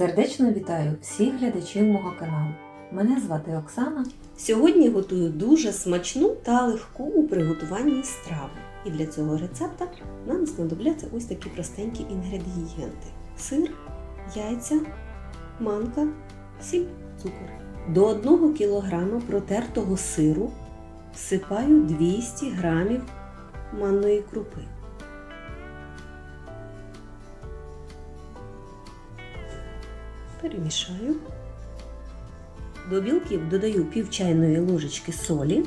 Сердечно вітаю всіх глядачів мого каналу. Мене звати Оксана. Сьогодні готую дуже смачну та легку у приготуванні страву. І для цього рецепта нам знадобляться ось такі простенькі інгредієнти: сир, яйця, манка, сіль, цукор. До 1 кг протертого сиру всипаю 200 г манної крупи. Перемішаю. До білків додаю пів чайної ложечки солі,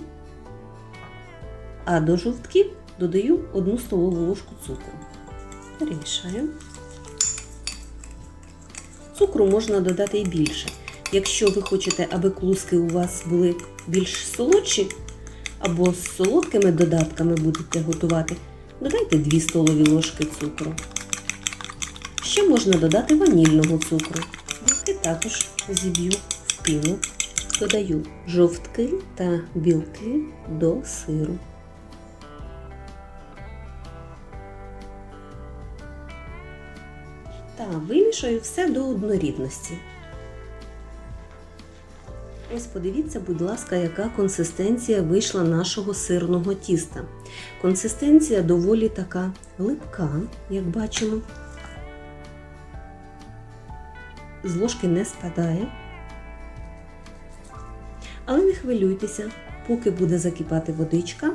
а до жовтків додаю 1 столову ложку цукру. Перемішаю. Цукру можна додати і більше. Якщо ви хочете, аби клуски у вас були більш солодші, або з солодкими додатками будете готувати, додайте 2 столові ложки цукру. Ще можна додати ванільного цукру. Білки також зіб'ю в піну. Додаю жовтки та білки до сиру. Та вимішаю все до однорідності. Ось подивіться, будь ласка, яка консистенція вийшла нашого сирного тіста. Консистенція доволі така липка, як бачимо. З ложки не спадає. Але не хвилюйтеся, поки буде закипати водичка,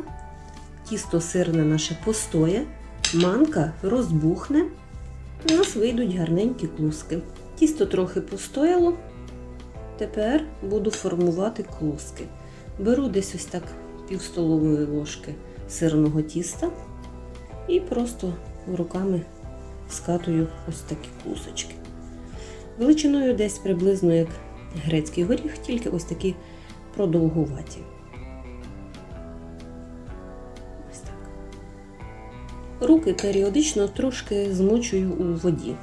тісто сирне наше постоє, манка розбухне, у нас вийдуть гарненькі клуски. Тісто трохи постояло. Тепер буду формувати клуски. Беру десь ось так пів столової ложки сирного тіста і просто руками скатую ось такі клусочки. Величиною десь приблизно як грецький горіх, тільки ось такі продовгуваті. Ось так. Руки періодично трошки змочую у воді.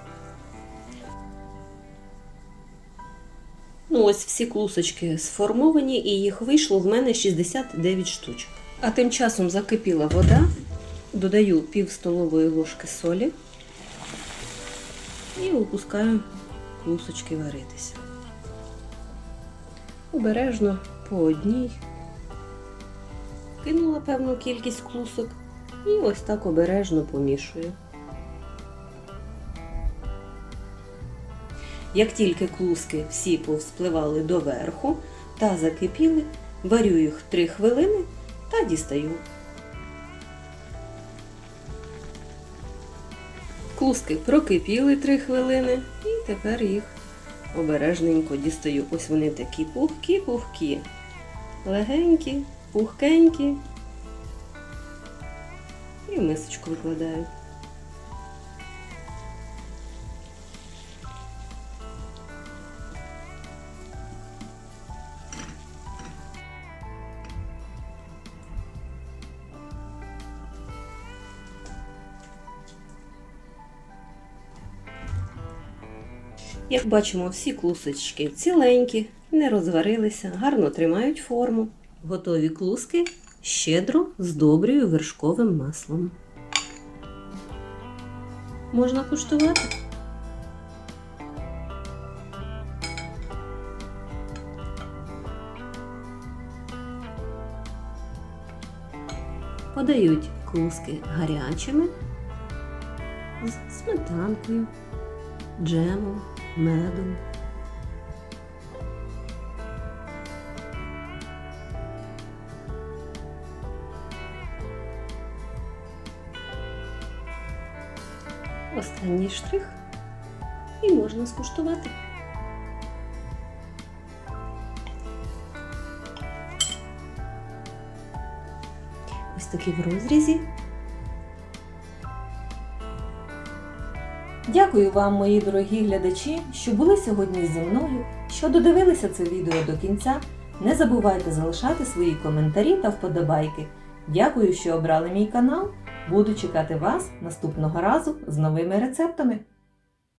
Ну, ось всі клусочки сформовані, і їх вийшло в мене 69 штучок. А тим часом закипіла вода, додаю пів столової ложки солі і опускаю клусочки варитися. Обережно по одній. Кинула певну кількість клусок і ось так обережно помішую. Як тільки клуски всі повспливали доверху та закипіли, варю їх 3 хвилини та дістаю. Клуски прокипіли 3 хвилини і тепер їх обережненько дістаю. Ось вони такі пухкі-пухкі, легенькі, пухкенькі. І в мисочку викладаю. Як бачимо, всі клусочки ціленькі, не розварилися, гарно тримають форму. Готові клуски щедро здобрюю вершковим маслом. Можна куштувати. Подають клуски гарячими з сметанкою, джемом, медом. Останній штрих і можна скуштувати. Ось такий в розрізі. Дякую вам, мої дорогі глядачі, що були сьогодні зі мною, що додивилися це відео до кінця. Не забувайте залишати свої коментарі та вподобайки. Дякую, що обрали мій канал. Буду чекати вас наступного разу з новими рецептами.